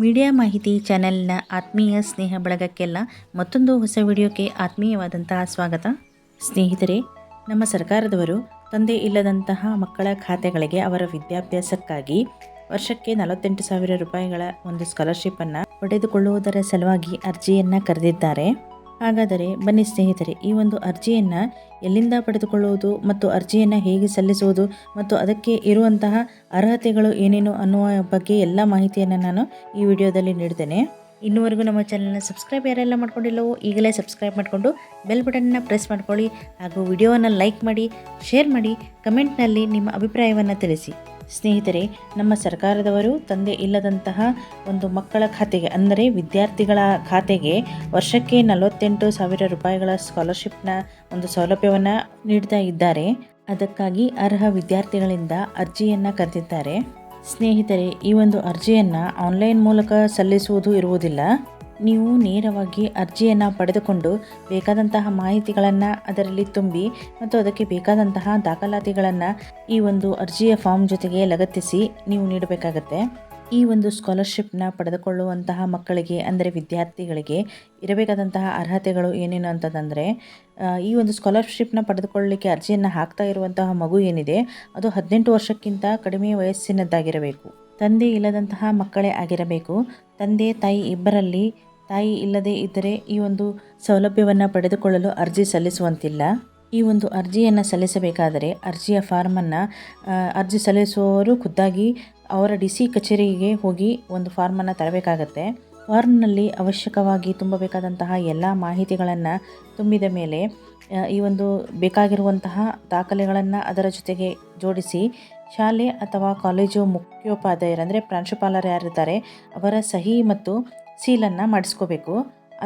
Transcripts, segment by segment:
Media ಮಾಹಿತಿ ಚಾನೆಲ್ನ ಆತ್ಮೀಯ ಸ್ನೇಹ ಬಳಗಕ್ಕೆಲ್ಲ ಮತ್ತೊಂದು ಹೊಸ ವಿಡಿಯೋಕ್ಕೆ ಆತ್ಮೀಯವಾದಂತಹ ಸ್ವಾಗತ. ಸ್ನೇಹಿತರೆ, ನಮ್ಮ ಸರ್ಕಾರದವರು ತಂದೆ ಇಲ್ಲದಂತಹ ಮಕ್ಕಳ ಖಾತೆಗಳಿಗೆ ಅವರ ವಿದ್ಯಾಭ್ಯಾಸಕ್ಕಾಗಿ ವರ್ಷಕ್ಕೆ ನಲವತ್ತೆಂಟು ಸಾವಿರ ರೂಪಾಯಿಗಳ ಒಂದು ಸ್ಕಾಲರ್ಶಿಪ್ಪನ್ನು ಪಡೆದುಕೊಳ್ಳುವುದರ ಸಲುವಾಗಿ ಅರ್ಜಿಯನ್ನು ಕರೆದಿದ್ದಾರೆ. ಹಾಗಾದರೆ ಬನ್ನಿ ಸ್ನೇಹಿತರೆ, ಈ ಒಂದು ಅರ್ಜಿಯನ್ನು ಎಲ್ಲಿಂದ ಪಡೆದುಕೊಳ್ಳುವುದು ಮತ್ತು ಅರ್ಜಿಯನ್ನು ಹೇಗೆ ಸಲ್ಲಿಸುವುದು ಮತ್ತು ಅದಕ್ಕೆ ಇರುವಂತಹ ಅರ್ಹತೆಗಳು ಏನೇನು ಅನ್ನುವ ಬಗ್ಗೆ ಎಲ್ಲ ಮಾಹಿತಿಯನ್ನು ನಾನು ಈ ವಿಡಿಯೋದಲ್ಲಿ ನೀಡ್ತೇನೆ ಇನ್ನುವರೆಗೂ ನಮ್ಮ ಚಾನಲ್ನ ಸಬ್ಸ್ಕ್ರೈಬ್ ಯಾರೆಲ್ಲ ಮಾಡ್ಕೊಂಡಿಲ್ಲವೋ ಈಗಲೇ ಸಬ್ಸ್ಕ್ರೈಬ್ ಮಾಡಿಕೊಂಡು ಬೆಲ್ ಬಟನ್ನ ಪ್ರೆಸ್ ಮಾಡ್ಕೊಳ್ಳಿ ಹಾಗೂ ವಿಡಿಯೋವನ್ನು ಲೈಕ್ ಮಾಡಿ, ಶೇರ್ ಮಾಡಿ, ಕಮೆಂಟ್ನಲ್ಲಿ ನಿಮ್ಮ ಅಭಿಪ್ರಾಯವನ್ನು ತಿಳಿಸಿ. ಸ್ನೇಹಿತರೆ, ನಮ್ಮ ಸರ್ಕಾರದವರು ತಂದೆ ಇಲ್ಲದಂತಹ ಒಂದು ಮಕ್ಕಳ ಖಾತೆಗೆ, ಅಂದರೆ ವಿದ್ಯಾರ್ಥಿಗಳ ಖಾತೆಗೆ ವರ್ಷಕ್ಕೆ ನಲವತ್ತೆಂಟು ಸಾವಿರ ರೂಪಾಯಿಗಳ ಸ್ಕಾಲರ್ಶಿಪ್ನ ಒಂದು ಸೌಲಭ್ಯವನ್ನು ನೀಡ್ತಾ ಇದ್ದಾರೆ. ಅದಕ್ಕಾಗಿ ಅರ್ಹ ವಿದ್ಯಾರ್ಥಿಗಳಿಂದ ಅರ್ಜಿಯನ್ನು ಕರೆದಿದ್ದಾರೆ. ಸ್ನೇಹಿತರೆ, ಈ ಒಂದು ಅರ್ಜಿಯನ್ನು ಆನ್ಲೈನ್ ಮೂಲಕ ಸಲ್ಲಿಸುವುದು ಇರುವುದಿಲ್ಲ. ನೀವು ನೇರವಾಗಿ ಅರ್ಜಿಯನ್ನು ಪಡೆದುಕೊಂಡು ಬೇಕಾದಂತಹ ಮಾಹಿತಿಗಳನ್ನು ಅದರಲ್ಲಿ ತುಂಬಿ ಮತ್ತು ಅದಕ್ಕೆ ಬೇಕಾದಂತಹ ದಾಖಲಾತಿಗಳನ್ನು ಈ ಒಂದು ಅರ್ಜಿಯ ಫಾರ್ಮ್ ಜೊತೆಗೆ ಲಗತ್ತಿಸಿ ನೀವು ನೀಡಬೇಕಾಗತ್ತೆ. ಈ ಒಂದು ಸ್ಕಾಲರ್ಶಿಪ್ನ ಪಡೆದುಕೊಳ್ಳುವಂತಹ ಮಕ್ಕಳಿಗೆ ಅಂದರೆ ವಿದ್ಯಾರ್ಥಿಗಳಿಗೆ ಇರಬೇಕಾದಂತಹ ಅರ್ಹತೆಗಳು ಏನೇನು ಅಂತಂದರೆ ಈ ಒಂದು ಸ್ಕಾಲರ್ಶಿಪ್ನ ಪಡೆದುಕೊಳ್ಳಲಿಕ್ಕೆ ಅರ್ಜಿಯನ್ನು ಹಾಕ್ತಾ ಇರುವಂತಹ ಮಗು ಏನಿದೆ, ಅದು ಹದಿನೆಂಟು ವರ್ಷಕ್ಕಿಂತ ಕಡಿಮೆ ವಯಸ್ಸಿನದ್ದಾಗಿರಬೇಕು. ತಂದೆ ಇಲ್ಲದಂತಹ ಮಕ್ಕಳೇ ಆಗಿರಬೇಕು. ತಂದೆ ತಾಯಿ ಇಬ್ಬರಲ್ಲಿ ತಾಯಿ ಇಲ್ಲದೇ ಇದ್ದರೆ ಈ ಒಂದು ಸೌಲಭ್ಯವನ್ನು ಪಡೆದುಕೊಳ್ಳಲು ಅರ್ಜಿ ಸಲ್ಲಿಸುವಂತಿಲ್ಲ. ಈ ಒಂದು ಅರ್ಜಿಯನ್ನು ಸಲ್ಲಿಸಬೇಕಾದರೆ ಅರ್ಜಿಯ ಫಾರ್ಮನ್ನು ಅರ್ಜಿ ಸಲ್ಲಿಸುವವರು ಖುದ್ದಾಗಿ ಅವರ ಡಿ ಸಿ ಕಚೇರಿಗೆ ಹೋಗಿ ಒಂದು ಫಾರ್ಮನ್ನು ತರಬೇಕಾಗತ್ತೆ. ಫಾರ್ಮ್ನಲ್ಲಿ ಅವಶ್ಯಕವಾಗಿ ತುಂಬಬೇಕಾದಂತಹ ಎಲ್ಲ ಮಾಹಿತಿಗಳನ್ನು ತುಂಬಿದ ಮೇಲೆ ಈ ಒಂದು ಬೇಕಾಗಿರುವಂತಹ ದಾಖಲೆಗಳನ್ನು ಅದರ ಜೊತೆಗೆ ಜೋಡಿಸಿ ಶಾಲೆ ಅಥವಾ ಕಾಲೇಜು ಮುಖ್ಯೋಪಾಧ್ಯಾಯರು ಅಂದರೆ ಪ್ರಾಂಶುಪಾಲರು ಯಾರಿದ್ದಾರೆ, ಅವರ ಸಹಿ ಮತ್ತು ಸೀಲನ್ನು ಮಾಡಿಸ್ಕೋಬೇಕು.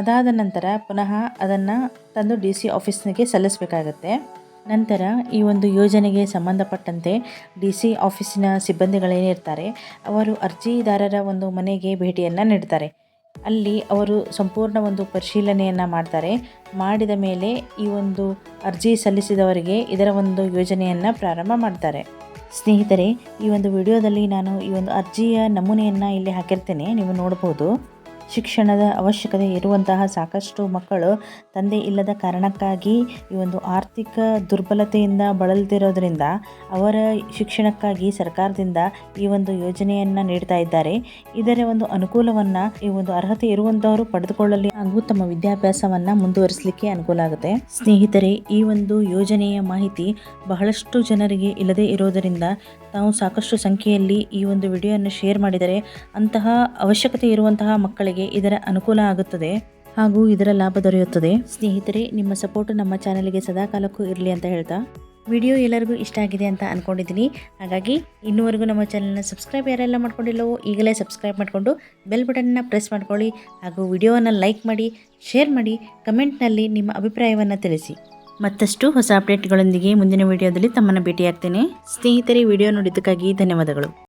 ಅದಾದ ನಂತರ ಪುನಃ ಅದನ್ನು ತಂದು ಡಿ ಸಿ ಆಫೀಸ್ನಿಗೆ ಸಲ್ಲಿಸಬೇಕಾಗತ್ತೆ. ನಂತರ ಈ ಒಂದು ಯೋಜನೆಗೆ ಸಂಬಂಧಪಟ್ಟಂತೆ ಡಿ ಸಿ ಆಫೀಸಿನ ಸಿಬ್ಬಂದಿಗಳೇನಿರ್ತಾರೆ ಅವರು ಅರ್ಜಿದಾರರ ಒಂದು ಮನೆಗೆ ಭೇಟಿಯನ್ನು ನೀಡ್ತಾರೆ. ಅಲ್ಲಿ ಅವರು ಸಂಪೂರ್ಣ ಒಂದು ಪರಿಶೀಲನೆಯನ್ನು ಮಾಡ್ತಾರೆ. ಮಾಡಿದ ಮೇಲೆ ಈ ಒಂದು ಅರ್ಜಿ ಸಲ್ಲಿಸಿದವರಿಗೆ ಇದರ ಒಂದು ಯೋಜನೆಯನ್ನು ಪ್ರಾರಂಭ ಮಾಡ್ತಾರೆ. ಸ್ನೇಹಿತರೆ, ಈ ಒಂದು ವಿಡಿಯೋದಲ್ಲಿ ನಾನು ಈ ಒಂದು ಅರ್ಜಿಯ ನಮೂನೆಯನ್ನು ಇಲ್ಲಿ ಹಾಕಿರ್ತೇನೆ, ನೀವು ನೋಡ್ಬೋದು. ಶಿಕ್ಷಣದ ಅವಶ್ಯಕತೆ ಇರುವಂತಹ ಸಾಕಷ್ಟು ಮಕ್ಕಳು ತಂದೆ ಇಲ್ಲದ ಕಾರಣಕ್ಕಾಗಿ ಈ ಒಂದು ಆರ್ಥಿಕ ದುರ್ಬಲತೆಯಿಂದ ಬಳಲ್ತಿರೋದ್ರಿಂದ ಅವರ ಶಿಕ್ಷಣಕ್ಕಾಗಿ ಸರ್ಕಾರದಿಂದ ಈ ಒಂದು ಯೋಜನೆಯನ್ನು ನೀಡ್ತಾ ಇದ್ದಾರೆ. ಇದರ ಒಂದು ಅನುಕೂಲವನ್ನು ಈ ಒಂದು ಅರ್ಹತೆ ಇರುವಂತಹವರು ಪಡೆದುಕೊಳ್ಳಲಿ. ಹಾಗೂ ತಮ್ಮ ವಿದ್ಯಾಭ್ಯಾಸವನ್ನು ಮುಂದುವರಿಸಲಿಕ್ಕೆ ಅನುಕೂಲ ಆಗುತ್ತೆ. ಸ್ನೇಹಿತರೆ, ಈ ಒಂದು ಯೋಜನೆಯ ಮಾಹಿತಿ ಬಹಳಷ್ಟು ಜನರಿಗೆ ಇಲ್ಲದೆ ಇರೋದರಿಂದ ತಾವು ಸಾಕಷ್ಟು ಸಂಖ್ಯೆಯಲ್ಲಿ ಈ ಒಂದು ವಿಡಿಯೋವನ್ನು ಶೇರ್ ಮಾಡಿದರೆ ಅಂತಹ ಅವಶ್ಯಕತೆ ಇರುವಂತಹ ಮಕ್ಕಳಿಗೆ ಇದರ ಅನುಕೂಲ ಆಗುತ್ತದೆ ಹಾಗೂ ಇದರ ಲಾಭ ದೊರೆಯುತ್ತದೆ. ಸ್ನೇಹಿತರೆ, ನಿಮ್ಮ ಸಪೋರ್ಟ್ ನಮ್ಮ ಚಾನಲ್ಗೆ ಸದಾಕಾಲಕ್ಕೂ ಇರಲಿ ಅಂತ ಹೇಳ್ತಾ ವಿಡಿಯೋ ಎಲ್ಲರಿಗೂ ಇಷ್ಟ ಆಗಿದೆ ಅಂತ ಅಂದ್ಕೊಂಡಿದ್ದೀನಿ ಹಾಗಾಗಿ ಇನ್ನೂವರೆಗೂ ನಮ್ಮ ಚಾನಲ್ನ ಸಬ್ಸ್ಕ್ರೈಬ್ ಯಾರೆಲ್ಲ ಮಾಡ್ಕೊಂಡಿಲ್ಲವೋ ಈಗಲೇ ಸಬ್ಸ್ಕ್ರೈಬ್ ಮಾಡಿಕೊಂಡು ಬೆಲ್ ಬಟನ್ನ ಪ್ರೆಸ್ ಮಾಡ್ಕೊಳ್ಳಿ ಹಾಗೂ ವಿಡಿಯೋವನ್ನು ಲೈಕ್ ಮಾಡಿ ಶೇರ್ ಮಾಡಿ ಕಮೆಂಟ್ನಲ್ಲಿ ನಿಮ್ಮ ಅಭಿಪ್ರಾಯವನ್ನು ತಿಳಿಸಿ. ಮತ್ತಷ್ಟು ಹೊಸ ಅಪ್ಡೇಟ್ಗಳೊಂದಿಗೆ ಮುಂದಿನ ವಿಡಿಯೋದಲ್ಲಿ ತಮ್ಮನ್ನು ಭೇಟಿಯಾಗ್ತೇನೆ. ಸ್ನೇಹಿತರೆ ವಿಡಿಯೋ ನೋಡಿದ್ದಕ್ಕಾಗಿ ಧನ್ಯವಾದಗಳು.